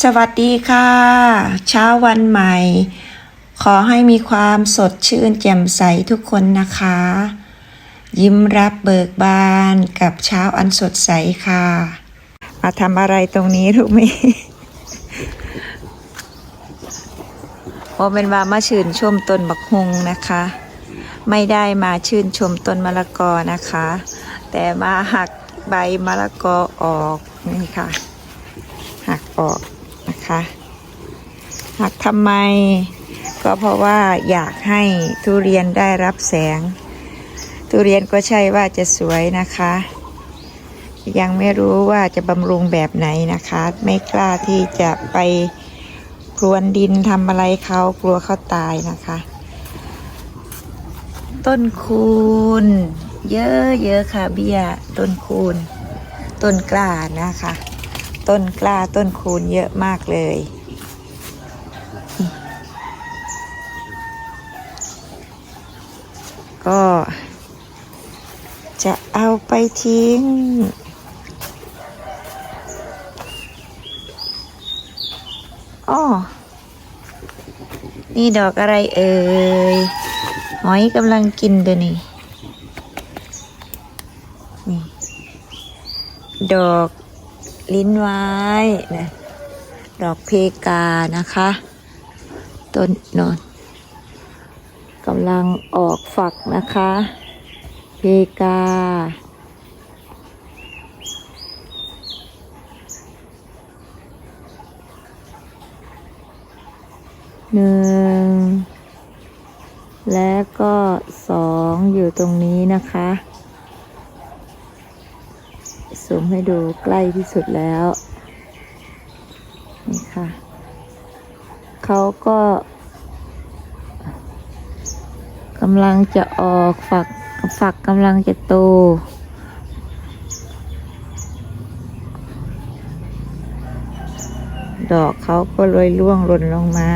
สวัสดีค่ะ เช้าวันใหม่ ขอให้มีความสดชื่นแจ่มใสทุกคนนะคะ ยิ้มรับเบิกบานกับเช้าอันสดใสค่ะ มาทำอะไรตรงนี้ลูกไหมโอเป็นว่ามาชื่นชมต้นบักฮุงนะคะ ไม่ได้มาชื่นชมต้นมะละกอนะคะ แต่มาหักใบมะละกอออกนี่ค่ะหักออก นะคะหักทำไม ก็เพราะว่าอยากให้ทุเรียนได้รับแสง ทุเรียนก็ใช่ว่าจะสวยนะคะ ยังไม่รู้ว่าจะบำรุงแบบไหนนะคะ ไม่กล้าที่จะไปพรวนดินทำอะไรเขากลัวเขาตายนะคะ ต้นคูณเยอะๆค่ะเบี้ยต้นคูณต้นกล้านะคะ ต้นกล้าต้นคูณเยอะมากเลย ก็ จะเอาไปทิ้ง อ้อ นี่ดอกอะไรเอ่ย หอยกำลังกินเดี๋ยวนี้ นี่ ดอก ลิ้นไว้นะดอกเพกานะคะ ต้นนอนกำลังออกฝักนะคะ เพกา หนึ่ง และก็สองอยู่ตรงนี้นะคะ ซูมให้ดูใกล้ที่สุดแล้วนี่ค่ะเขาก็กำลังจะออกฝักฝักกำลังจะโตดอกเขาก็เลยร่วงหล่นลงมา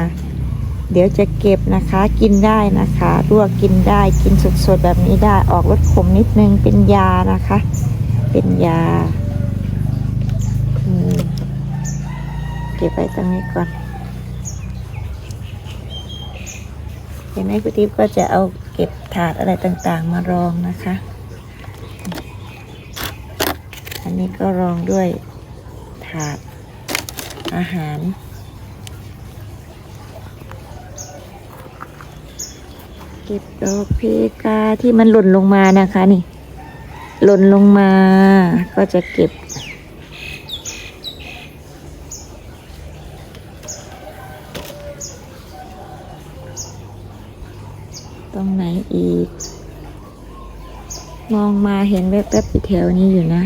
เดี๋ยวจะเก็บนะคะกินได้นะคะลวกกินได้กินสดๆแบบนี้ได้ออกรสขมนิดนึงเป็นยานะคะ เป็นยาเก็บไว้ตรงนี้ก่อนเห็นไหมคุณทิพย์ก็จะเอาเก็บถาดอะไรต่างๆ มารองนะคะ อันนี้ก็รองด้วยถาดอาหารเก็บดอกเพกาที่มันหล่นลงมานะคะนี่ หล่นลงมาก็จะเก็บ ตรงไหนอีก มองมาเห็นแวบๆอยู่แถวนี้อยู่นะ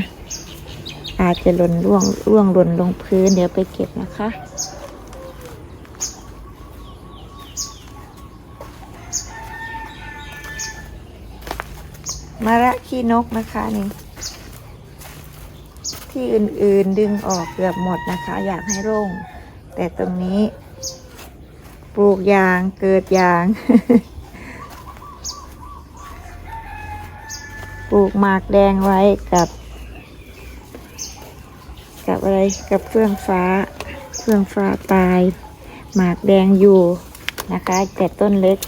อาจจะหล่นร่วงร่วงหล่นลงพื้นเดี๋ยวไปเก็บนะคะ มะระขี้นกนะคะนี่ ที่อื่นๆดึงออกเกือบหมดนะคะ อยากให้โร่ง แต่ตรงนี้ ปลูกยางเกิดยาง ปลูกหมากแดงไว้กับ กับอะไรกับเฟื่องฟ้าเฟื่องฟ้าตาย หมากแดงอยู่นะคะ แต่ต้นเล็ก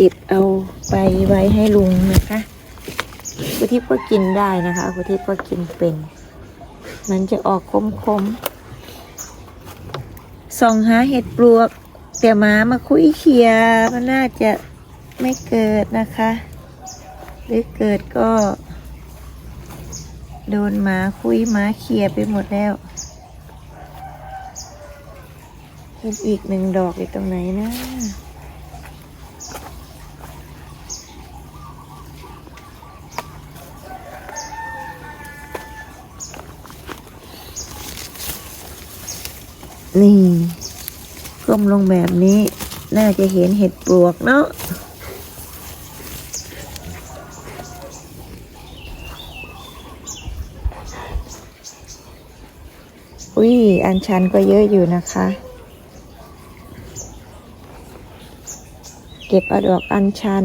เก็บเอาไปไว้ให้ลุงนะคะกุทิพก็กินได้นะคะกุทิพก็กินเป็น มันจะออกคมๆส่องหาเห็ดปลวก แต่หมามาคุยเคียมันน่าจะไม่เกิดนะคะ หรือเกิดก็ โดนหมาคุยหมาเคียไปหมดแล้วเห็นอีกหนึ่งดอกอยู่ตรงไหนนะ นี่ก้มลงแบบนี้ น่าจะเห็นเห็ดปลวกเนาะอุ้ยอันชันก็เยอะอยู่นะคะ เก็บอดอกอันชัน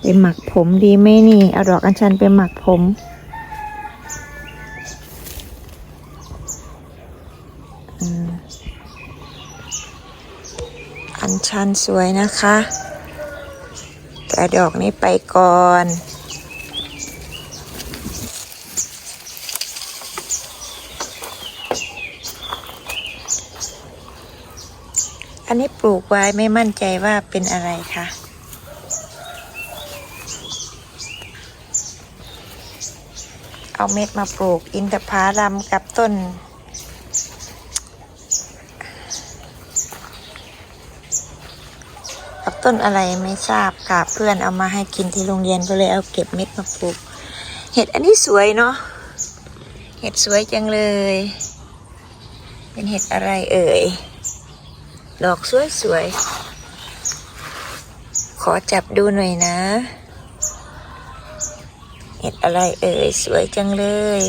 ไปหมักผมดีไหมนี่อดอกอันชันไปหมักผม อัญชันสวยนะคะ แต่ดอกนี้ไปก่อนอันนี้ปลูกไว้ไม่มั่นใจว่าเป็นอะไรคะเอาเม็ดมาปลูกอินทผลัมกับต้น กับ ต้นอะไรไม่ทราบค่ะเพื่อนเอามาให้กินที่โรงเรียนก็เลยเอาเก็บเม็ดมาปลูก เห็ดอันนี้สวยเนาะเห็ดสวยจังเลย เป็นเห็ดอะไรเอ่ย ดอกสวยสวย ขอจับดูหน่อยนะ เห็ดอะไรเอ่ย สวยจังเลย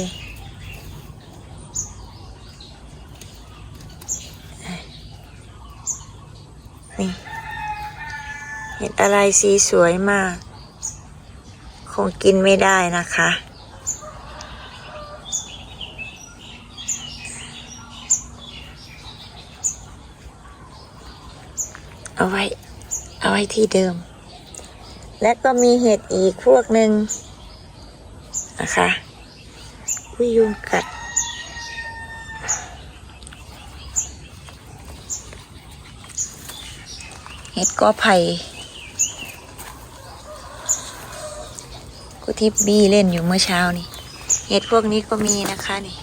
เห็ดอะไรสีสวยมาก คงกินไม่ได้นะคะ เอาไว้ เอาไว้ที่เดิม และก็มีเห็ดอีกพวกหนึ่งนะคะวิยุงกัดเห็ดก็ไผ่ กูทิพบี้เล่นอยู่เมื่อเช้านี่ เห็ดพวกนี้ก็มีนะคะนี่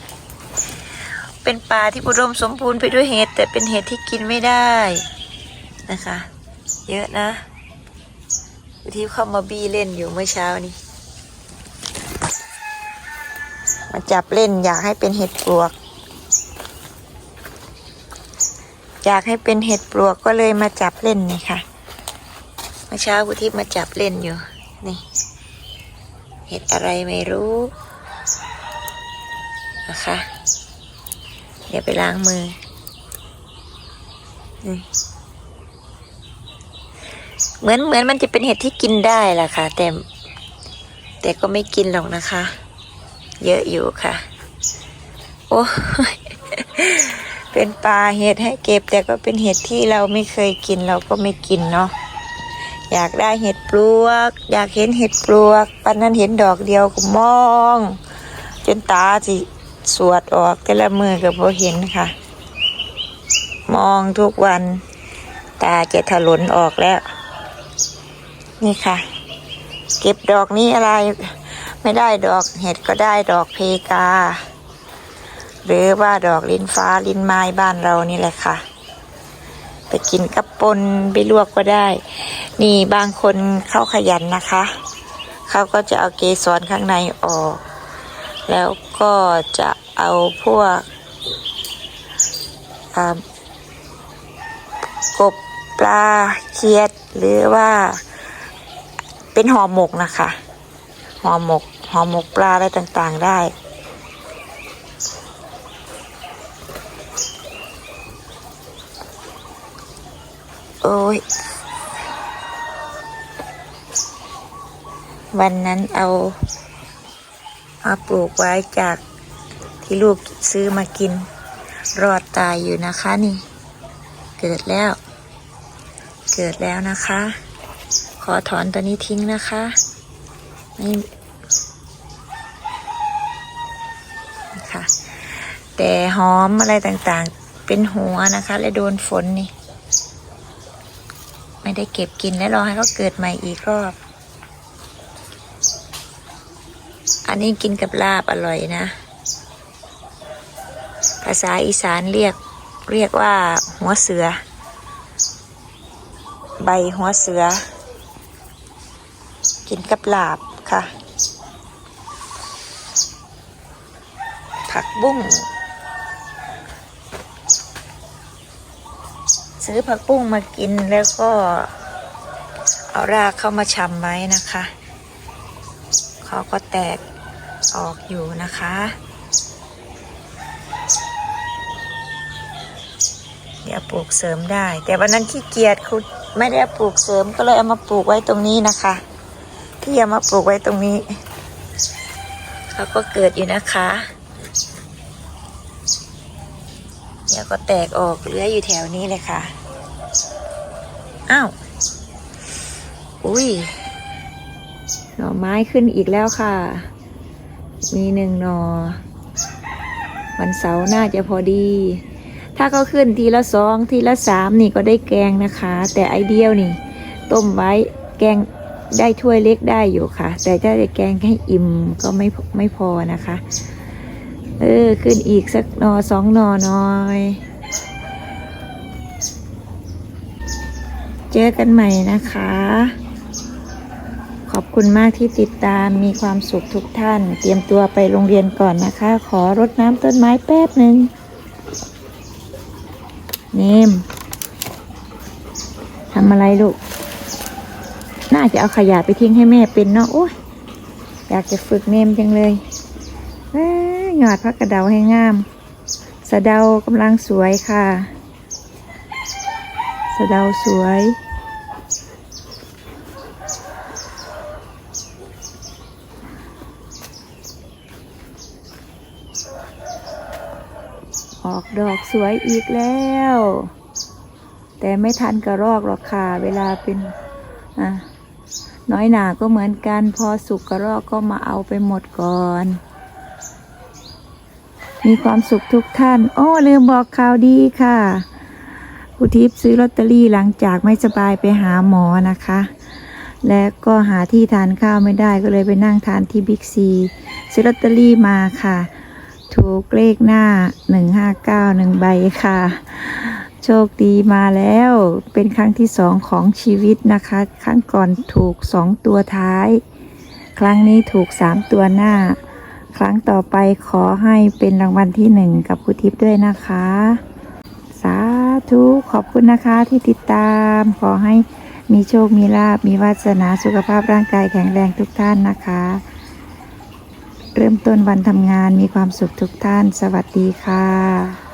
เป็นป่าที่อุดมสมบูรณ์ไปด้วยเห็ดแต่เป็นเห็ดที่กินไม่ได้นะคะ เยอะนะที่เข้ามาบี้เล่นอยู่เมื่อเช้านี้มาจับเล่นอยากให้เป็นเห็ดปลวก อยากให้เป็นเห็ดปลวกก็เลยมาจับเล่นนี่ค่ะ เมื่อเช้ากุทิพมาจับเล่นอยู่นี่ เห็ดอะไรไม่รู้นะคะ เดี๋ยวไปล้างมือ เหมือนเหมือนมันจะเป็นเห็ดที่กินได้แหละค่ะ แต่แต่ก็ไม่กินหรอกนะคะ เยอะอยู่ค่ะ โอ้เป็นปลาเห็ดให้เก็บ แต่ก็เป็นเห็ดที่เราไม่เคยกินเราก็ไม่กินเนาะ อยากได้เห็ดปลวก อยากเห็นเห็ดปลวกปันนั้นเห็นดอกเดียวก็มอง จนตาสิสวดออกแต่ละมือก็บ่เห็นค่ะ มองทุกวัน ตาจะถลนออกแล้ว นี่ค่ะ เก็บดอกนี้อะไร ไม่ได้ดอกเห็ดก็ได้ดอกเพกา หรือว่าดอกลิ้นฟ้าลิ้นไม้บ้านเรานี่แหละค่ะ กินกับปนไปลวกก็ได้ นี่บางคนเข้าขยันนะคะ เขาก็จะเอาเกสรข้างในออก แล้วก็จะเอาพวกอ่ากบปลาเคียดหรือว่าเป็นห่อหมกนะคะห่อหมกห่อหมกปลาอะไรต่างๆได้ อ้ยวันนั้นเอามาปลูกไว้จากที่ลูกซื้อมากิน รอดตายอยู่นะคะนี่ เกิดแล้ว เกิดแล้วนะคะ ขอถอนตัวนี้ทิ้งนะคะนี่ค่ะ แต่หอมอะไรต่างๆ เป็นหัวนะคะ และโดนฝนนี่ ไม่ได้เก็บกินและรอให้เขาเกิดใหม่อีกรอบ อันนี้กินกับลาบอร่อยนะ ภาษาอีสานเรียกเรียกว่าหัวเสือ ใบหัวเสือ กินกับลาบค่ะ ผักบุ้ง ซื้อผักบุ้งมากินแล้วก็เอารากเข้ามาชำไว้นะคะเขาก็แตกออกอยู่นะคะ เดี๋ยวปลูกเสริมได้ แต่วันนั้นขี้เกียจคุณไม่ได้ปลูกเสริมก็เลยเอามาปลูกไว้ตรงนี้นะคะ ที่เอามาปลูกไว้ตรงนี้เขาก็เกิดอยู่นะคะ เดี๋ยวก็แตกออกเหลืออยู่แถวนี้เลยค่ะ อ้าว อุ้ย หน่อไม้ขึ้นอีกแล้วค่ะ มีหนึ่งหนอ วันเสาร์น่าจะพอดี ถ้าเขาขึ้นทีละสองทีละสามนี่ก็ได้แกงนะคะ แต่ไอเดียวนี่ ต้มไว้แกงได้ถ้วยเล็กได้อยู่ค่ะ แต่ถ้าจะแกงให้อิ่มก็ไม่ไม่พอนะคะ เออ ขึ้นอีกสักนอสองนอหน่อย เจอกันใหม่นะคะ ขอบคุณมากที่ติดตามมีความสุขทุกท่าน เตรียมตัวไปโรงเรียนก่อนนะคะ ขอรดน้ำต้นไม้แป๊บหนึ่งเนมทำอะไรลูก น่าจะเอาขยะไปทิ้งให้แม่เป็นเนาะ โอ้ย อยากจะฝึกเนมจังเลยเยหยอดพักกระเดาให้งาม สะเดากำลังสวยค่ะ สะเดาสวย ออกดอกสวยอีกแล้ว แต่ไม่ทันกระรอกหรอกค่ะ เวลาเป็นอะน้อยหนาก็เหมือนกัน พอสุกกระรอกก็มาเอาไปหมดก่อน มีความสุขทุกท่าน โอ้ลืมบอกข่าวดีค่ะอุทิพซื้อลอตเตอรี่หลังจากไม่สบายไปหาหมอนะคะ และก็หาที่ทานข้าวไม่ได้ก็เลยไปนั่งทานที่บิ๊กซีซื้อลอตเตอรี่มาค่ะ ถูกเลขหน้าหนึ่งห้าเก้าหนึ่งใบค่ะ โชคดีมาแล้วเป็นครั้งที่สองของชีวิตนะคะ ครั้งก่อนถูกสองตัวท้าย ครั้งนี้ถูกสามตัวหน้า ครั้งต่อไปขอให้เป็นรางวัลที่หนึ่งกับคุณทิพย์ด้วยนะคะ สาธุขอบคุณนะคะที่ติดตาม ขอให้มีโชคมีลาบมีวาสนาสุขภาพร่างกายแข็งแรงทุกท่านนะคะ เริ่มต้นวันทำงานมีความสุขทุกท่าน สวัสดีค่ะ